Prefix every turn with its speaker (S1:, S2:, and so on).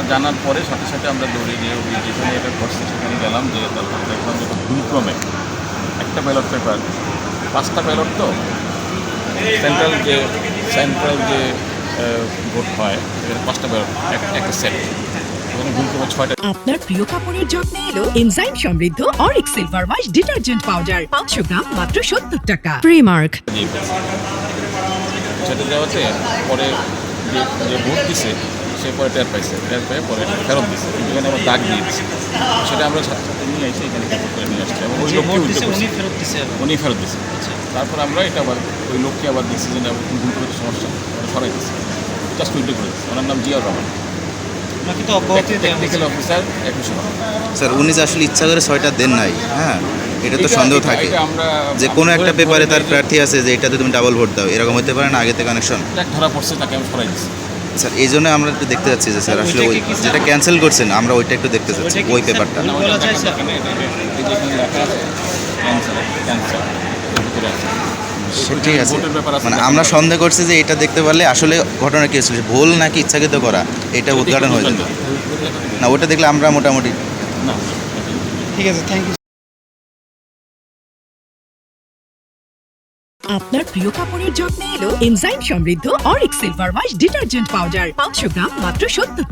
S1: আমরা জানার পরে সাথে সাথে আমরা দৌড়ে গিয়ে ওই যেখানে এটা ঘটছে সেখানে গেলাম যে তারপর দেখলাম যে ভুলক্রমে একটা ব্যালট পেপার পাঁচটা ব্যালট তো সেন্ট্রাল যে সেন্ট্রাল যে ভোট হয় এখানে পাঁচটা ব্যালট একটা সেট
S2: আপনার প্রিয় কাপড়ের যত্নে এলো এনজাইম সমৃদ্ধ Auric silver wash detergent powder পাঁচশো গ্রাম মাত্র সত্তর টাকা। প্রিমার্ক
S1: সেটা দেওয়াতে পরে যে যে ভোট দিছে সে পরে টের পাইছে টের পেয়ে পরে ফেরত দিচ্ছে কিন্তু এখানে আবার দাগ দিয়েছে সেটা আমরা সাথে সাথে নিয়ে এসে এখানে রিপোর্ট করে নিয়ে আসছি। এবং ওই লোককে করছে।
S3: উনি ফেরত দিছে আবার।
S1: উনি ফেরত দিছে।
S3: আচ্ছা।
S1: তারপর আমরা এটা আবার ওই লোককে আবার দিচ্ছি যে না ভুল করে সমস্যা আমরা সরাই দিচ্ছি জাস্ট উল্টো করে দিচ্ছি ওনার নাম জিয়াউর রহমান।
S4: স্যার উনি যে আসলে ইচ্ছা করে ছয়টা দেন নাই হ্যাঁ? এটা তো সন্দেহ থাকে।
S1: আমরা
S4: যে কোনো একটা পেপারে তার প্রার্থী আছে যে এটাতে তুমি ডাবল ভোট দাও। এরকম হতে পারে না আগে থেকে কানেকশন
S1: ধরা পড়ছে তাকে আমি সরাই দিচ্ছি
S4: স্যার এই জন্য আমরা একটু দেখতে চাচ্ছি যে স্যার আসলে ওই? যেটা ক্যান্সেল করছেন আমরা ওইটা একটু দেখতে চাচ্ছি ওই পেপারটা ঠিক আছে। মানে আমরা সন্দেহ করছি যে এটা দেখতে পারলে আসলে ঘটনা কি হয়েছিল ভুল নাকি ইচ্ছাকৃত করা এটা উদ্ঘাটন হয়ে যেত না ওটা দেখলে আমরা মোটামুটি
S3: ঠিক আছে থ্যাংক ইউ
S2: আপনার প্রিয় কাপড়ের যত্নে এলো এনজাইম সমৃদ্ধ Auric silver wash detergent powder পাঁচশো গ্রাম মাত্র সত্তর টাকা।